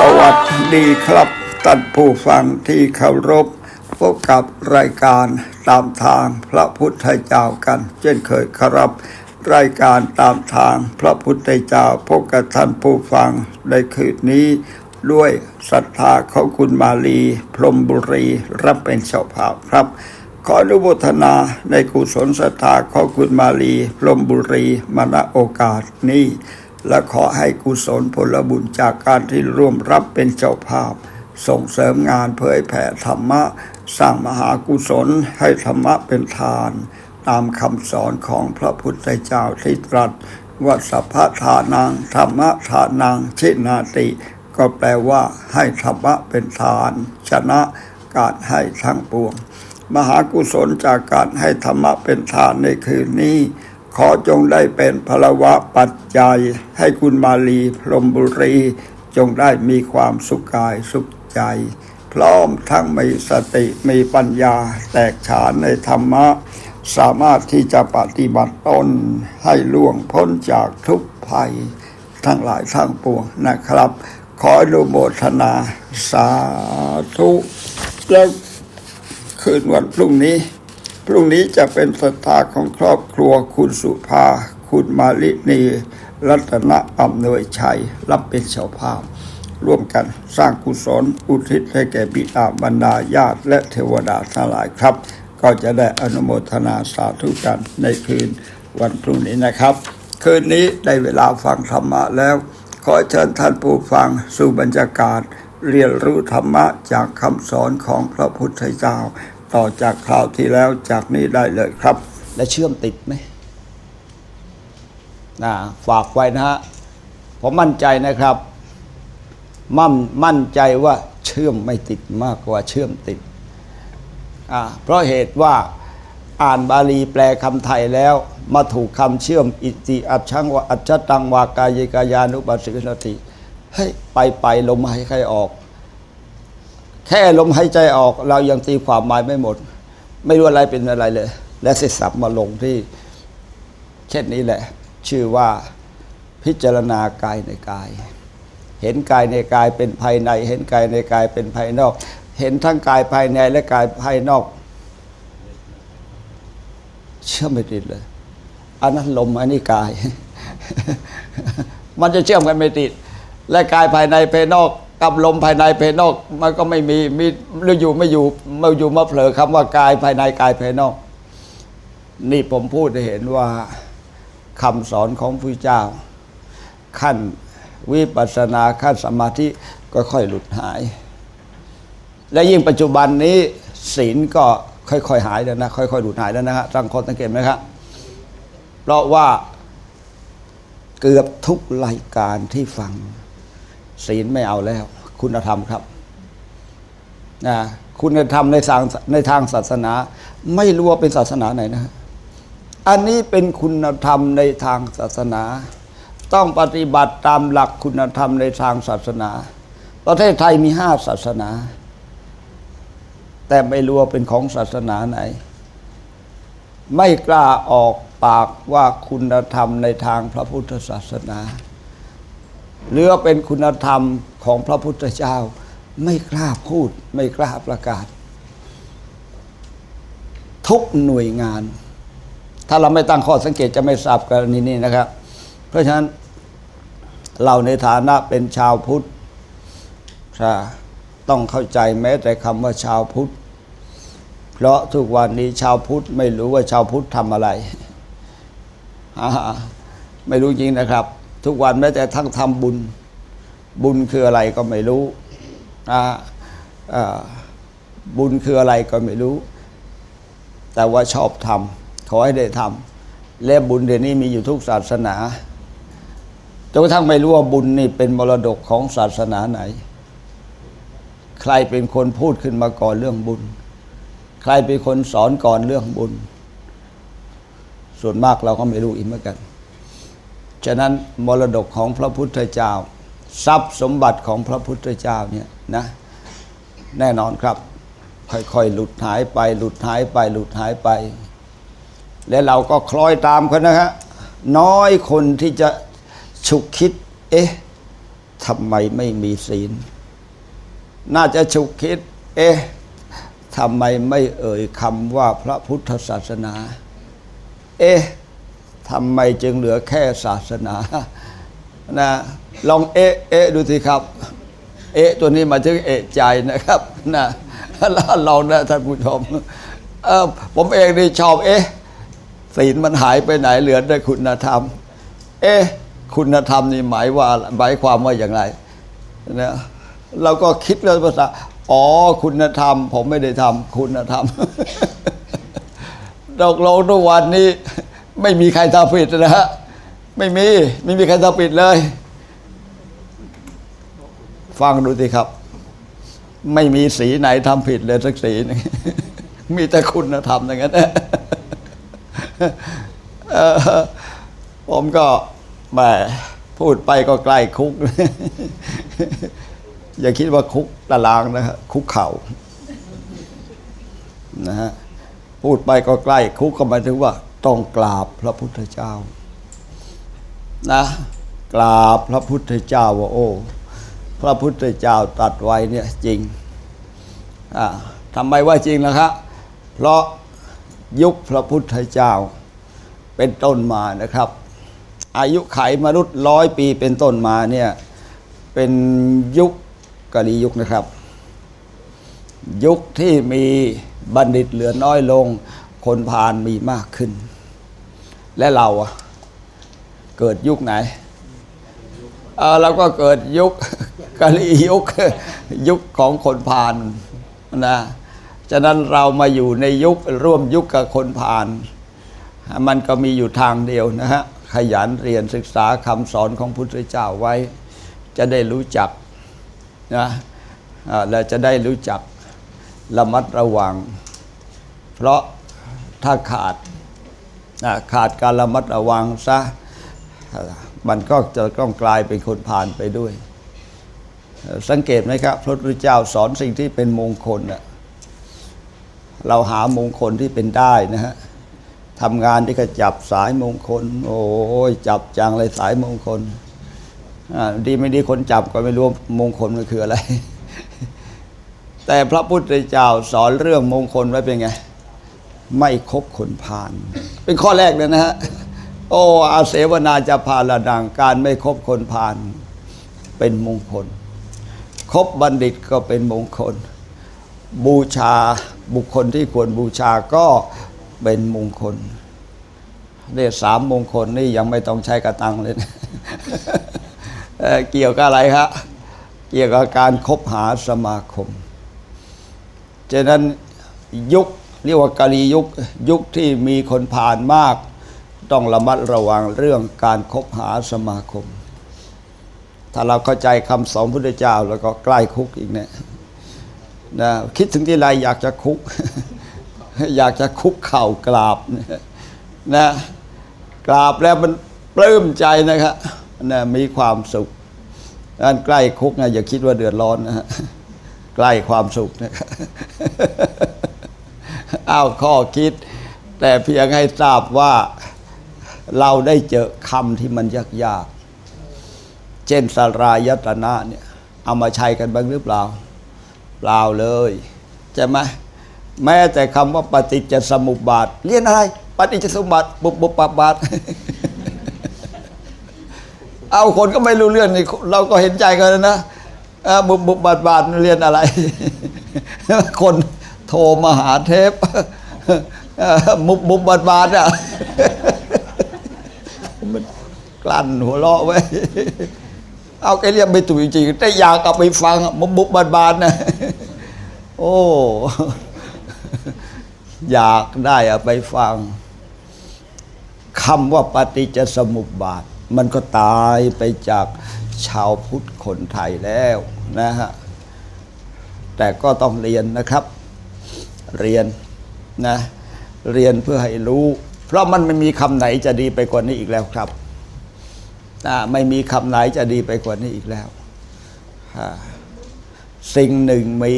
สวัสดีครับท่านผู้ฟังที่เคารพพบกับรายการตามทางพระพุทธเจ้ากัน เช่นเคยครับ รายการตามทางพระพุทธเจ้าพบกับท่านผู้ฟังในคืนนี้ ด้วยศรัทธาของคุณมาลี พรมบุรี รับเป็นเจ้าภาพครับ ขออนุโมทนาในกุศลศรัทธาของคุณมาลี พรมบุรีมาณโอกาสนี้ และขอให้กุศลผลบุญจากการที่ร่วมรับเป็นเจ้าภาพ ส่งเสริมงานเผยแผ่ธรรมะ สร้างมหากุศลให้ธรรมะเป็นทาน ตามคำสอนของพระพุทธเจ้าที่ตรัสว่าสัพพทานังธรรมะทานังชินาติ ก็แปลว่าให้ธรรมะเป็นทาน ชนะการให้ทั้งปวง มหากุศลจากการให้ธรรมะเป็นทานในคืนนี้ ขอจงได้เป็นพลวะปัจจัย ให้คุณมาลีพรมบุรี จงได้มีความสุขกายสุขใจ พร้อมทั้งมีสติมีปัญญาแตกฉานในธรรมะ สามารถที่จะปฏิบัติตนให้ล่วงพ้นจากทุกภัย ทั้งหลายทั้งปวงนะครับ ขออนุโมทนาสาธุแล้วคืนวันพรุ่งนี้ พรุ่งนี้จะเป็นศรัทธาของครอบครัวคุณสุภา คุณมาลินี รัตนอำนวยชัย รับเป็นเจ้าภาพ ร่วมกันสร้างกุศลอุทิศให้แก่บิดาบรรดาญาติและเทวดาทั้งหลายครับ ก็จะได้อนุโมทนาสาธุกันในคืนวันพรุ่งนี้นะครับ คืนนี้ได้เวลาฟังธรรมะแล้ว ขอเชิญท่านผู้ฟังสู่บรรยากาศ เรียนรู้ธรรมะจากคำสอนของพระพุทธเจ้า ต่อจากคราวที่แล้วจากนี้ได้เลยครับ และเชื่อมติดไหมนะฝากไว้นะฮะผมมั่นใจนะครับมั่นมั่นใจว่าเชื่อมไม่ติดมากกว่าเชื่อมติดอ่าเพราะเหตุว่าอ่านบาลีแปลคำไทยแล้ว มาถูกคำเชื่อมอิติอัจฉังวะอัจฉตังวากายกายานุปัสสิกนติเฮ้ยไปไปลมหายใจออก แค่ลมหายใจออกเรายังตีความหมายไม่หมด ไม่รู้อะไรเป็นอะไรเลย และเสร็จสับมาลงที่ เช่นนี้แหละ ชื่อว่าพิจารณากายในกาย เห็นกายในกายเป็นภายใน เห็นกายในกายเป็นภายนอก เห็นทั้งกายภายในและกายภายนอก เชื่อมไม่ติดเลยอันนั้นลมอันนี้กาย มันจะเชื่อมกันไม่ติด และกายภายในภายนอก กับลมภายในภายนอกมันก็ไม่มีมีหรืออยู่ไม่อยู่ไม่อยู่มาเผลอคำว่ากายภายในกายภายนอก นี่ผมพูดให้เห็นว่าคำสอนของพระเจ้า ขั้นวิปัสสนาขั้นสมาธิก็ค่อยหลุดหาย และยิ่งปัจจุบันนี้ศีลก็ค่อยๆหายแล้วนะค่อยๆหลุดหายแล้วนะฮะตั้งคนสังเกตไหมครับเพราะว่าเกือบทุกรายการที่ฟัง ศีลไม่เอาแล้ว คุณธรรมครับนะคุณธรรมในทางในทางศาสนา ไม่รู้ว่าเป็นศาสนาไหนนะ อันนี้เป็นคุณธรรมในทางศาสนา ต้องปฏิบัติตามหลักคุณธรรมในทางศาสนา ประเทศไทยมีห้าศาสนา แต่ไม่รู้ว่าเป็นของศาสนาไหน ไม่กล้าออกปากว่าคุณธรรมในทางพระพุทธศาสนา หรือว่าเป็นคุณธรรมของพระพุทธเจ้า ไม่กล้าพูด ไม่กล้าประกาศ ทุกหน่วยงาน ถ้าเราไม่ตั้งข้อสังเกตจะไม่ทราบกรณีนี้นะครับ เพราะฉะนั้นเราในฐานะเป็นชาวพุทธต้องเข้าใจแม้แต่คำว่าชาวพุทธเพราะทุกวันนี้ชาวพุทธไม่รู้ว่าชาวพุทธทำอะไร ไม่รู้จริงนะครับ ทุกวันแม้แต่ทั้งทำบุญ บุญคืออะไรก็ไม่รู้บุญคืออะไรก็ไม่รู้ แต่ว่าชอบทำขอให้ได้ทำและบุญเดี๋ยวนี้มีอยู่ทุกศาสนาจนกระทั่งไม่รู้ว่าบุญนี่เป็นมรดกของศาสนาไหน ใครเป็นคนพูดขึ้นมาก่อนเรื่องบุญ ใครเป็นคนสอนก่อนเรื่องบุญ ส่วนมากเราก็ไม่รู้อีกเหมือนกัน ฉะนั้นมรดกของพระพุทธเจ้า ทรัพย์สมบัติของพระพุทธเจ้าเนี่ยนะแน่นอนครับ ค่อยๆหลุดหายไป หลุดหายไป หลุดหายไป และเราก็คล้อยตามเขานะฮะน้อยคนที่จะฉุกคิด เอ๊ะทำไมไม่มีศีล น่าจะฉุกคิด เอ๊ะทำไมไม่เอ่ยคำว่าพระพุทธศาสนา เอ๊ะ ทำไมจึงเหลือแค่ศาสนานะลองเอ๊ะเอ๊ะดูสิครับ เอ๊ะตัวนี้หมายถึงเอะใจนะครับนะลลองนะท่านผู้ชมผมเองนี่ชอบเอ๊ะศีลมันหายไปไหนเหลือแต่คุณธรรม เอ๊ะคุณธรรมนี่หมายว่าหมายความว่าอย่างไรนะเราก็คิดเรื่องภาษาอ๋อคุณธรรม ผมไม่ได้ทำคุณธรรมดอกลงทุกวันนี้ ไม่มีใครทำผิดนะฮะไม่มีไม่มีใครทำผิดเลย ฟังดูสิครับ ไม่มีสีไหนทำผิดเลยสักสีหนึงมีแต่คุณธรรมอย่างนั้นผมก็แหมพูดไปก็ใกล้คุก อย่าคิดว่าคุกตารางนะฮะคุกเข่านะฮะพูดไปก็ใกล้คุกก็หมายถึงว่า ต้องกราบพระพุทธเจ้านะกราบพระพุทธเจ้าว่าโอ้ พระพุทธเจ้าตัดไว้เนี่ยจริงอ่าทำไมว่าจริงล่ะครับเพราะยุคพระพุทธเจ้าเป็นต้นมานะครับ อายุไขมนุษย์ร้อยปีเป็นต้นมาเนี่ยเป็นยุคกะลียุคนะครับ ยุคที่มีบัณฑิตเหลือน้อยลง คนพาลมีมากขึ้น และเราเกิดยุคไหนเเราก็เกิดยุคกะลียุคยุคของคนพาลนะฉะนั้นเรามาอยู่ในยุคร่วมยุคกับคนพาลมันก็มีอยู่ทางเดียวนะฮะขยันเรียนศึกษาคำสอนของพุทธเจ้าไว้ จะได้รู้จักนะและจะได้รู้จักระมัดระวัง เพราะ ถ้าขาดขาดการระมัดระวังซะมันก็จะต้องกลายเป็นคนผ่านไปด้วย สังเกตไหมครับ พระพุทธเจ้าสอนสิ่งที่เป็นมงคลเราหามงคลที่เป็นได้นะฮะทำงานที่ก็จับสายมงคล โอ้ยจับจังเลยสายมงคลดีไม่ดีคนจับก็ไม่รู้มงคลมันคืออะไร แต่พระพุทธเจ้าสอนเรื่องมงคลไว้เป็นไง ไม่คบคนพาลเป็นข้อแรกเลยนะฮะโอ้อาเสวนาจะพาละดังการไม่คบคนพาลเป็นมงคล คบบัณฑิตก็เป็นมงคล บูชาบุคคลที่ควรบูชาก็เป็นมงคลเนี่ยสามมงคลนี่ยังไม่ต้องใช้กระตังเลยนะเเกี่ยวกับอะไรครับเกี่ยวกับการคบหาสมาคมฉะนั้นยุค เรียกว่ากาลียุคยุคที่มีคนผ่านมาก ต้องระมัดระวังเรื่องการคบหาสมาคม ถ้าเราเข้าใจคำสอนพุทธเจ้าแล้วก็ใกล้คุกอีกเนี่ยนะคิดถึงที่ไรอยากจะคุก อยากจะคุกเข่ากราบน่ะกราบแล้วมันปลื้มใจนะครับนะมีความสุขดันใกล้คุกนะอย่าคิดว่าเดือดร้อนนะฮะใกล้ความสุขนะครับ อ้าข้อคิด แต่เพียงให้ทราบว่าเราได้เจอคำที่มันยากๆ เช่นสรายตนะเนี่ย เอามาใช้กันบ้างหรือเปล่า เปล่าเลยใช่ไหมแม้แต่คำว่าปฏิจจสมุปบาท เรียนอะไร ปฏิจจสมุปบาทบุบบุบปบบาทเอาคนก็ไม่รู้เรื่องนี่เราก็เห็นใจกันนะบุบบุบบาทบาทเรียนอะไร คน โทรมาหาเทปเอ่อบุบบุบบาทบาทอะมันกลั้นหัวเราะไว้ เอาแกเรียกไม่ถูกจริงแต่อยากเอาไปฟังอะบุบบุบบาทบาทนะโอ้อยากได้อะไปฟังคำว่าปฏิจจสมุปบาท มันก็ตายไปจากชาวพุทธคนไทยแล้วนะฮะ แต่ก็ต้องเรียนนะครับ เรียนนะเรียนเพื่อให้รู้ เพราะมันไม่มีคำไหนจะดีไปกว่านี้อีกแล้วครับไม่มีคำไหนจะดีไปกว่านี้อีกแล้ว สิ่งหนึ่งมี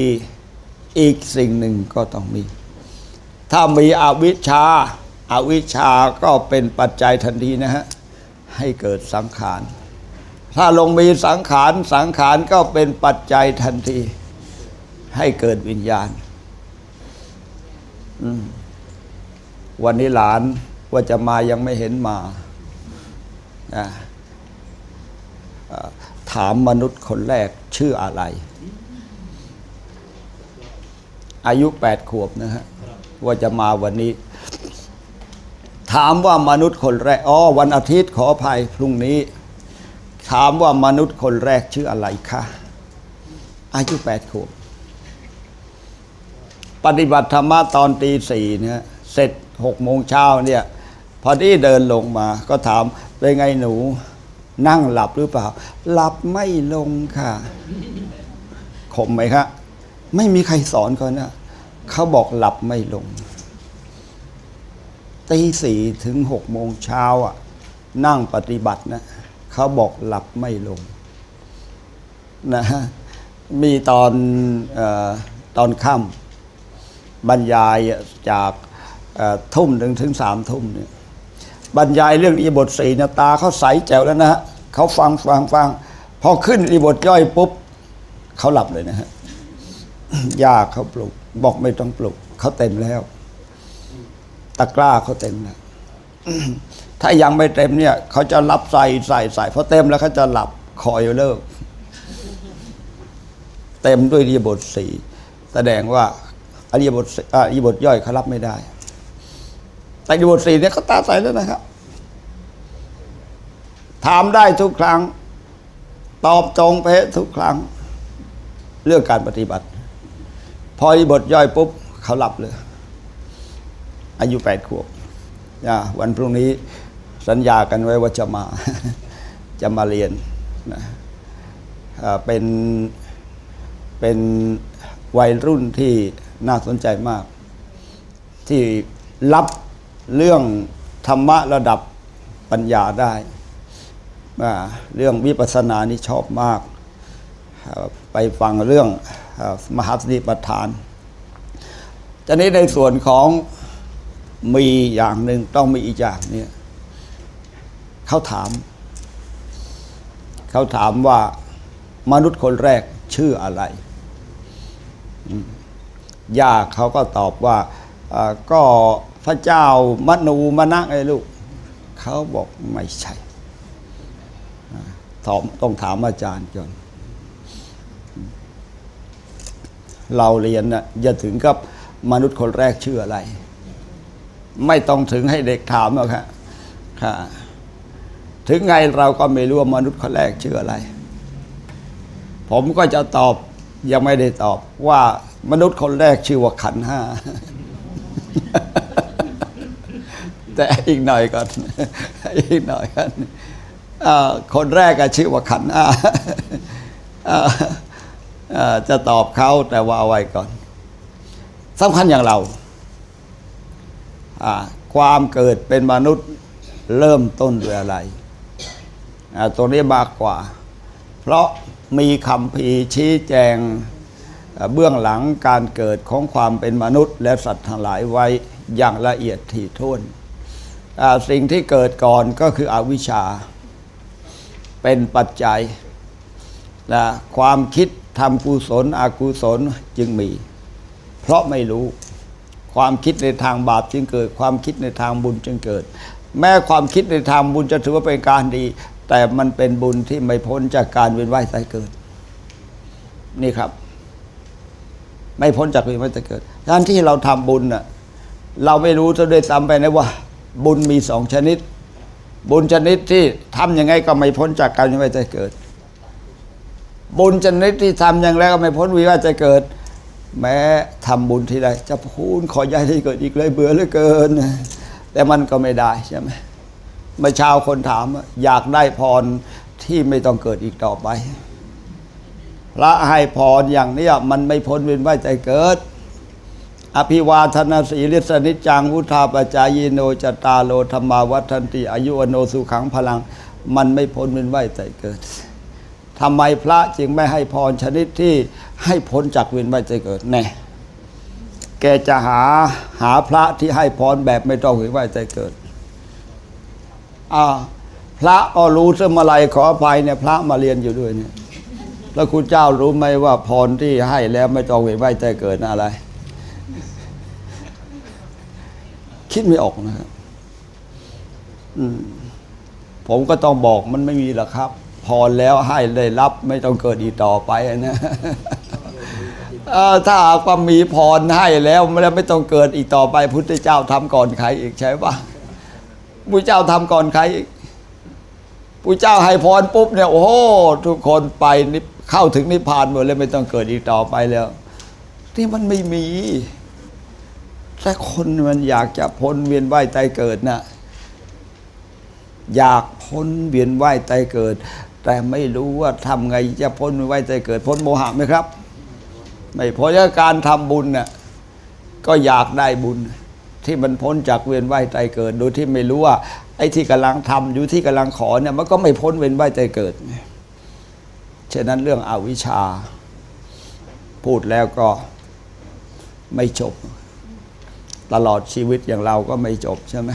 อีกสิ่งหนึ่งก็ต้องมี ถ้ามีอวิชชาอาวิชชาก็เป็นปัจจัยทันทีนะฮะ ให้เกิดสังขาร ถ้าลงมีสังขาร สังขารก็เป็นปัจจัยทันที ให้เกิดวิญญาณ วันนี้หลานว่าจะมายังไม่เห็นมา ถามมนุษย์คนแรกชื่ออะไร อายุแปดขวบนะฮะ ว่าจะมาวันนี้ ถามว่ามนุษย์คนแรก อ๋อ วันอาทิตย์ขออภัยพรุ่งนี้ ถามว่ามนุษย์คนแรกชื่ออะไรคะ อายุแปดขวบ ปฏิบัติธรรมะตอนตีสี่เนี่ยเสร็จหกโมงเช้าเนี่ยพอดีเดินลงมา ก็ถามเป็นไงหนู นั่งหลับหรือเปล่า หลับไม่ลงค่ะขมไหมครับไม่มีใครสอนเขานะเขาบอกหลับไม่ลงตีสี่ถึงหกโมงเช้าอะ นั่งปฏิบัตินะเขาบอกหลับไม่ลงนะฮะมีตอนอตอนค่ำ บรรยายจากทุ่มหนึ่งถึงสามทุ่มเนี่ยบรรยายเรื่องอีบทสี่เนี่ยตาเขาใสแจ๋วแล้วนะฮะเขาฟังฟังฟังพอขึ้นอีบทย่อยปุ๊บเขาหลับเลยนะฮะยาเขาปลุก บอกไม่ต้องปลุก เขาเต็มแล้ว ตะกร้าเขาเต็มแล้วถ้ายังไม่เต็มเนี่ย เขาจะรับใส่ใส่ใส่พอเต็มแล้วเขาจะหลับคอยเลิก เต็มด้วยอิริยาบทสี่แสดงว่า อริยบทสี่อ่าอิริยบทย่อยเขารับไม่ได้ แต่อริยบทสี่เนี่ยเขาตาใสแล้วนะครับ ถามได้ทุกครั้ง ตอบตรงเป๊ะทุกครั้ง เรื่องการปฏิบัติ พออริยบทย่อยปุ๊บเขาหลับเลย อายุแปดขวบวันพรุ่งนี้สัญญากันไว้ว่าจะมาจะมาเรียนนะเป็นเป็นวัยรุ่นที่ น่าสนใจมาก ที่รับเรื่องธรรมะระดับปัญญาได้ เรื่องวิปัสสนานี่ชอบมาก ไปฟังเรื่องมหาสติปัฏฐานทีนี้ในส่วนของมีอย่างหนึ่งต้องมีอีกอย่างเนี่ยเขาถาม เขาถามว่ามนุษย์คนแรกชื่ออะไร ย่าเขาก็ตอบว่าก็พระเจ้ามนูมนะไงลูกเขาบอกไม่ใช่อ่าตอบต้องถามอาจารย์ก่อนเราเรียนน่ะอย่าถึงกับมนุษย์คนแรกชื่ออะไร ไม่ต้องถึงให้เด็กถามหรอกครับค่ะ ถึงไงเราก็ไม่รู้ว่ามนุษย์คนแรกชื่ออะไร ผมก็จะตอบยังไม่ได้ตอบว่า มนุษย์คนแรกชื่อว่าขันห้า แต่อีกหน่อยก่อน อีกหน่อยก่อนคนแรกก็ชื่อว่าขันห้าจะตอบเขาแต่ว่าเอาไว้ก่อนสำคัญอย่างเรา ความเกิดเป็นมนุษย์เริ่มต้นด้วยอะไรตัวนี้มากกว่า เพราะมีคำพีชี้แจง เบื้องหลังการเกิดของความเป็นมนุษย์ และสัตว์ทั้งหลายไว้อย่างละเอียดถี่ถ้วนสิ่งที่เกิดก่อนก็คืออวิชชา เป็นปัจจัยนะความคิดทำกุศลอกุศลจึงมี เพราะไม่รู้ความคิดในทางบาปจึงเกิด ความคิดในทางบุญจึงเกิด แม้ความคิดในทางบุญจะถือว่าเป็นการดี แต่มันเป็นบุญที่ไม่พ้นจากการเวียนว่ายตายเกิด นี่ครับ ไม่พ้นจากเวียนว่ายตายเกิดการที่เราทำบุญน่ะเราไม่รู้ซะด้วยซ้ำไปนะว่า บุญมีสองชนิด บุญชนิดที่ทำยังไงก็ไม่พ้นจากการเวียนว่ายตายเกิด บุญชนิดที่ทำอย่างไรก็ไม่พ้นวิวาจะเกิด แม้ทำบุญทีไรจะพูนขอย้ายที่เกิดอีกเลยเบื่อเหลือเกิน แต่มันก็ไม่ได้ใช่ไหมเมื่อช้าคนถามอยากได้พรที่ไม่ต้องเกิดอีกต่อไป ระให้พรอย่างเนี้ยมันไม่พ้นเวียนว่ายใจเกิด อภิวาทนาสีลิสนิจังวุธาปจายโนจตาโลธรรมาวัฒนติอายุวโนสุขังพลัง มันไม่พ้นเวียนว่ายใจเกิดทำไมพระจึงไม่ให้พรชนิดที่ให้พ้นจากเวียนว่ายใจเกิดแน่แกจะหาหาพระที่ให้พรแบบไม่ต้องเวียนว่ายใจเกิดอ่าพระก็รู้ซึ่งมาลัยขออภัยเนี่ยพระมาเรียนอยู่ด้วยเนี่ย แล้วคุณเจ้ารู้ไหมว่าพรที่ให้แล้วไม่ต้องเวียนว่ายแต่เกิดอะไร คิดไม่ออกนะครับผมก็ต้องบอกมันไม่มีหรอกครับพรแล้วให้ได้รับ ไม่ต้องเกิดอีกต่อไปนะถ้าหากว่ามีพรให้แล้วไม่ได้ไม่ต้องเกิดอีกต่อไป พุทธเจ้าทำก่อนใครอีกใช่ปะพุทธเจ้าทำก่อนใครอีกพุทธเจ้าให้พรปุ๊บเนี่ยโอ้โหทุกคนไปนิพ เข้าถึงนิพพานหมดเลยไม่ต้องเกิดอีกต่อไปแล้วที่มันไม่มี แต่คนมันอยากจะพ้นเวียนว่ายตายเกิดน่ะอยากพ้นเวียนว่ายตายเกิด แต่ไม่รู้ว่าทำไงจะพ้นเวียนว่ายตายเกิด พ้นโมหะไหมครับ ไม่พ้นจากการทำบุญน่ะก็อยากได้บุญ ที่มันพ้นจากเวียนว่ายตายเกิด โดยที่ไม่รู้ว่า ไอ้ที่กำลังทำอยู่ที่กำลังขอเนี่ยมันก็ไม่พ้นเวียนว่ายตายเกิด ฉะนั้นเรื่องอวิชชา พูดแล้วก็ไม่จบ ตลอดชีวิตอย่างเราก็ไม่จบใช่ไหม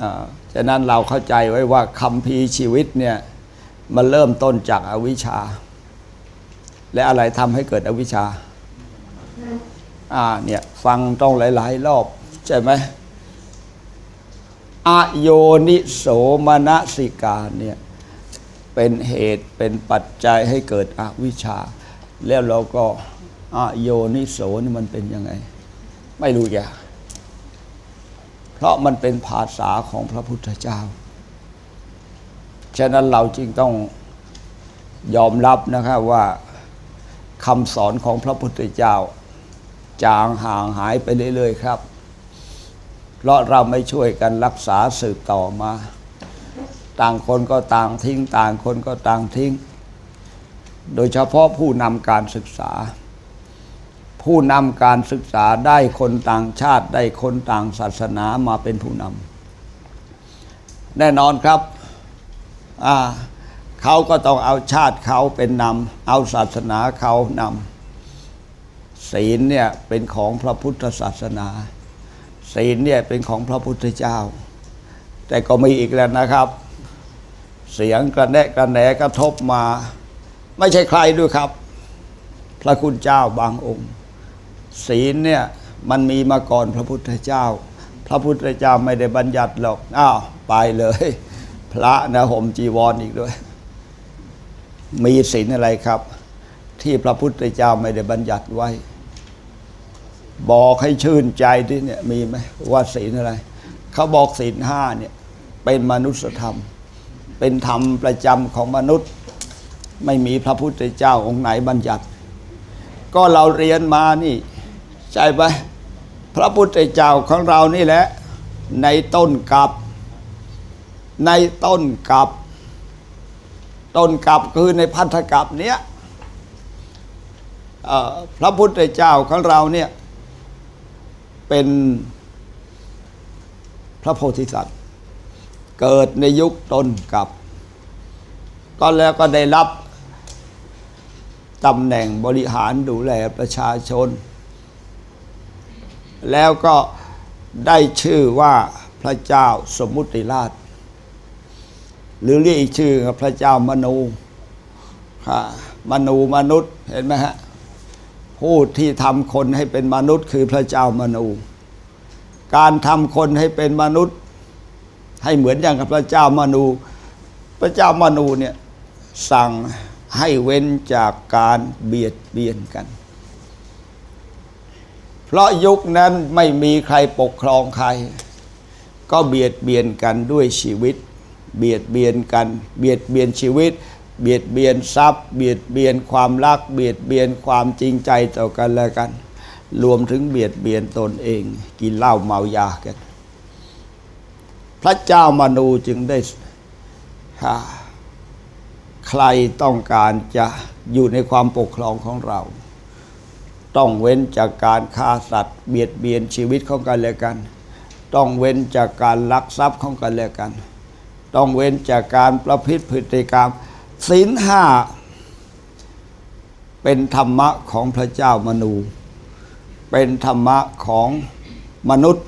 อ่าฉะนั้นเราเข้าใจไว้ว่าคำพีชีวิตเนี่ยมันเริ่มต้นจากอาวิชชา และอะไรทำให้เกิดอวิชชาอ่าเนี่ยฟังต้องหลาย ๆ รอบใช่ไหมอโยนิโสมนสิกาเนี่ย เป็นเหตุเป็นปัจจัยให้เกิดอวิชชา แล้วเราก็อโยนิโสนี่มันเป็นยังไง ไม่รู้อย่าเพราะมันเป็นภาษาของพระพุทธเจ้า ฉะนั้นเราจึงต้องยอมรับนะครับว่าคำสอนของพระพุทธเจ้า จางห่างหายไปเรื่อยๆครับ เพราะเราไม่ช่วยกันรักษาสืบต่อมา ต่างคนก็ต่างทิ้ง ต่างคนก็ต่างทิ้ง โดยเฉพาะผู้นำการศึกษา ผู้นำการศึกษาได้คนต่างชาติได้คนต่างศาสนามาเป็นผู้นำแน่นอนครับเขาก็ต้องเอาชาติเขาเป็นนำเอาศาสนาเขานำศีลเนี่ยเป็นของพระพุทธศาสนา ศีลเนี่ยเป็นของพระพุทธเจ้า แต่ก็มีอีกแล้วนะครับ เสียงกระแนะกระแหนกระทบมา ไม่ใช่ใครด้วยครับ พระคุณเจ้าบางองค์ ศีลเนี่ยมันมีมาก่อนพระพุทธเจ้า พระพุทธเจ้าไม่ได้บัญญัติหรอกอ้าวไปเลย พระนะห่มจีวรออีกด้วย มีศีลอะไรครับ ที่พระพุทธเจ้าไม่ได้บัญญัติไว้ บอกให้ชื่นใจที่เนี่ยมีไหมว่าศีลอะไร เขาบอกศีลห้าเนี่ยเป็นมนุษยธรรม เป็นธรรมประจำของมนุษย์ ไม่มีพระพุทธเจ้าองค์ไหนบัญญัติ ก็เราเรียนมานี่ ใช่ไหมพระพุทธเจ้าของเรานี่แหละ ในต้นกับ ในต้นกับ ต้นกับคือในพันธกับเนี้ยพระพุทธเจ้าของเราเนี่ยเป็นพระโพธิสัตว์ เกิดในยุคต้นกับ ก็แล้วก็ได้รับตำแหน่งบริหารดูแลประชาชน แล้วก็ได้ชื่อว่าพระเจ้าสมุติราช หรือเรียกอีกชื่อว่าพระเจ้ามนูค่ะมนูมนุษย์เห็นไหมฮะผู้ที่ทำคนให้เป็นมนุษย์คือพระเจ้ามนู การทำคนให้เป็นมนุษย์ ให้เหมือนอย่างกับพระเจ้ามนู พระเจ้ามนูเนี่ยสั่งให้เว้นจากการเบียดเบียนกัน เพราะยุคนั้นไม่มีใครปกครองใคร ก็เบียดเบียนกันด้วยชีวิต เบียดเบียนกัน เบียดเบียนชีวิต เบียดเบียนทรัพย์ เบียดเบียนความรัก เบียดเบียนความจริงใจต่อกันและกัน รวมถึงเบียดเบียนตนเอง กินเหล้าเมายากัน พระเจ้ามนูจึงได้ใครต้องการจะอยู่ในความปกครองของเรา ต้องเว้นจากการฆ่าสัตว์ เบียดเบียนชีวิตของกันและกัน ต้องเว้นจากการลักทรัพย์ของกันและกัน ต้องเว้นจากการประพฤติพฤติกรรมศีลห้าเป็นธรรมะของพระเจ้ามนู เป็นธรรมะของมนุษย์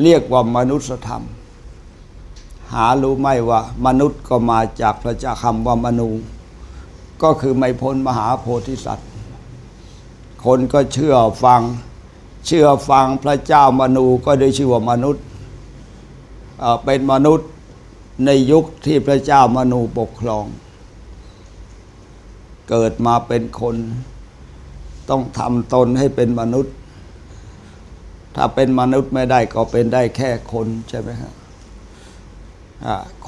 เรียกว่ามนุษยธรรม หารู้ไหมว่า มนุษย์ก็มาจากพระเจ้าคำว่ามนู ก็คือไม่พ้นมหาโพธิสัตว์ คนก็เชื่อฟัง เชื่อฟังพระเจ้ามนูก็ได้ชื่อว่ามนุษย์เป็นมนุษย์ในยุคที่พระเจ้ามนูปกครอง เกิดมาเป็นคน ต้องทำตนให้เป็นมนุษย์ ถ้าเป็นมนุษย์ไม่ได้ก็เป็นได้แค่คนใช่ไหมฮะ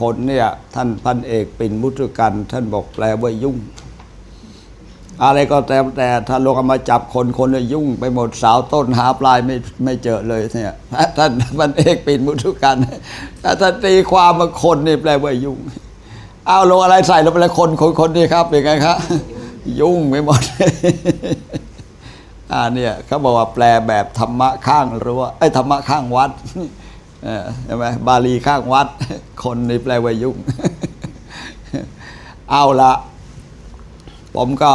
คนเนี่ยท่านพันเอกปิ่นมุตุกัน ท่านบอกแปลว่ายุ่ง อะไรก็แต่แต่ถ้าลงมาจับคนคนเนี่ยยุ่ง ไปหมดสาวต้นหาปลายไม่ไม่เจอเลยเนี่ยท่านพันเอกปิ่นมุตุกันถ้าท่านตีความมาคนนี่แปลว่ายุ่ง เอาลงอะไรใส่ลงไปแล้วคนคนคนนี่ครับเป็นไงครับยุ่งไปหมด อ่าเนี่ยเขาบอกว่าแปลแบบธรรมะข้างรั้วไอ้ธรรมะข้างวัดใช่ไหมบาลีข้างวัด คนนี่แปลว่ายุ่ง เอาละผมก็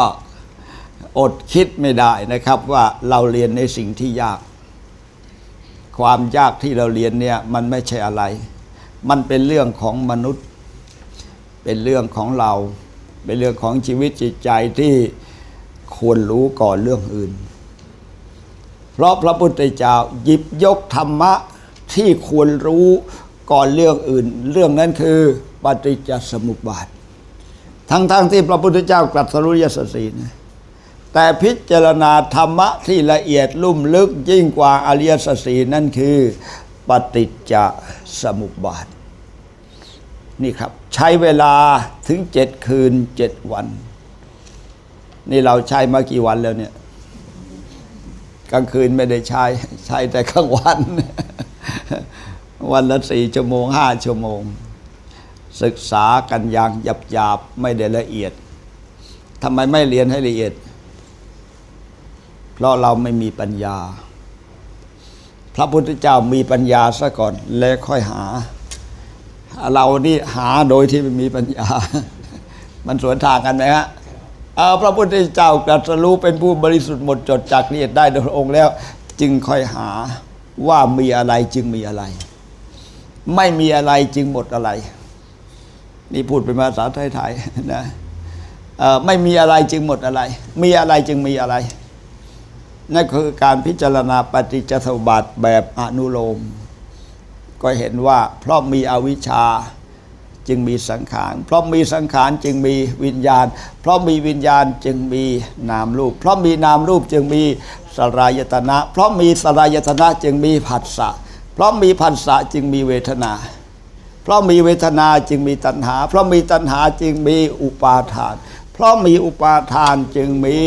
อดคิดไม่ได้นะครับว่าเราเรียนในสิ่งที่ยาก ความยากที่เราเรียนเนี่ยมันไม่ใช่อะไร มันเป็นเรื่องของมนุษย์ เป็นเรื่องของเรา เป็นเรื่องของชีวิตจิตใจที่ควรรู้ก่อนเรื่องอื่น เพราะพระพุทธเจ้าหยิบยกธรรมะที่ควรรู้ก่อนเรื่องอื่น เรื่องนั้นคือปฏิจจสมุปบาท ทั้งๆทที่พระพุทธเจ้าตรัสรู้ยสสสีนะแต่พิจารณาธรรมะที่ละเอียดลุ่มลึกยิ่งกว่าอริยสัจสีนั่นคือปฏิจจสมุปบาท นี่ครับ ใช้เวลาถึงเจ็ดคืนเจ็ดวัน นี่เราใช้มากี่วันแล้วเนี่ย กลางคืนไม่ได้ใช้ใช้แต่กลางวัน วันละสี่ชั่วโมงห้าชั่วโมง ศึกษากันอย่างหยับหยาบไม่ได้ละเอียดทำไมไม่เรียนให้ละเอียด เพราะเราไม่มีปัญญา พระพุทธเจ้ามีปัญญาซะก่อนแล้วค่อยหา เรานี่หาโดยที่ไม่มีปัญญา มันสวนทางกันไหมฮะ พระพุทธเจ้าตรัสรู้เป็นผู้บริสุทธิ์หมดจดจากละเอียดได้โดยองค์แล้ว จึงค่อยหาว่ามีอะไรจึงมีอะไร ไม่มีอะไรจึงหมดอะไร นี่พูดเป็นภาษาไทยๆนะไม่มีอะไรจึงหมดอะไร มีอะไรจึงมีอะไร นั่นคือการพิจารณาปฏิจจสมุปบาทแบบอนุโลม ก็เห็นว่าเพราะมีอวิชชา จึงมีสังขาร เพราะมีสังขารจึงมีวิญญาณ เพราะมีวิญญาณจึงมีนามรูป เพราะมีนามรูปจึงมีสลายตนะ เพราะมีสลายตนะจึงมีผัสสะ เพราะมีผัสสะจึงมีเวทนา เพราะมีเวทนาจึงมีตัณหา เพราะมีตัณหาจึงมีอุปาทาน เพราะมีอุปาทานจึงมี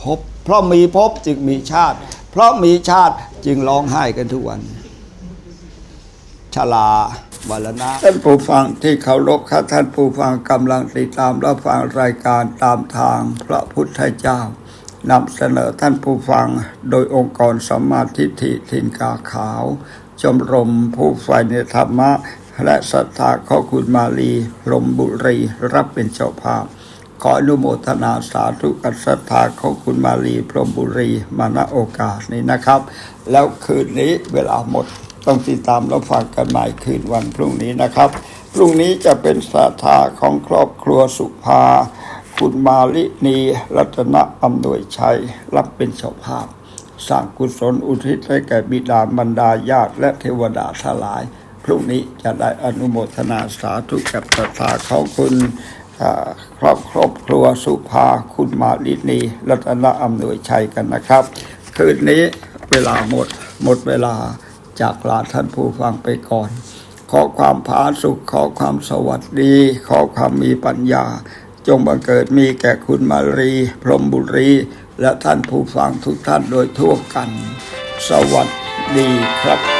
ภพ เพราะมีภพจึงมีชาติ เพราะมีชาติจึงร้องไห้กันทุกวันชลา บาลนะท่านผู้ฟังที่เคารพครับท่านผู้ฟังกำลังติดตามรับฟังรายการตามทางพระพุทธเจ้านำเสนอท่านผู้ฟังโดยองค์กรสมมาธิฐิทินกาขาว ชมรมผู้ใฝ่ในธรรมะ และศรัทธาข้อคุณมาลีพรหมบุรีรับเป็นเจ้าภาพ ขออนุโมทนาสาธุกับศรัทธาของคุณมาลีพรหมบุรีมาณโอกาสนี้นะครับ แล้วคืนนี้เวลาหมด ต้องติดตามรับฟังกันใหม่คืนวันพรุ่งนี้นะครับ พรุ่งนี้จะเป็นศรัทธาของครอบครัวสุภา คุณมาลินี รัตนอำนวยชัย รับเป็นเจ้าภาพสร้างกุศลอุทิศให้แก่บิดาบรรดาญาติและเทวดาทั้งหลาย พรุ่งนี้จะได้อนุโมทนาสาธุกับศรัทธาของคุณครอบครอบครัวสุภาคุณมาลินี รัตนอำนวยชัยกันนะครับ คืนนี้เวลาหมดหมดเวลา จากลาท่านผู้ฟังไปก่อน ขอความผาสุขขอความสวัสดี ขอความมีปัญญา จงบังเกิดมีแก่คุณมารี พรหมบุรี และท่านผู้ฟังทุกท่านโดยทั่วกัน สวัสดีครับ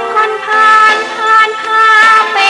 คนผ่านผ่านผ่าไป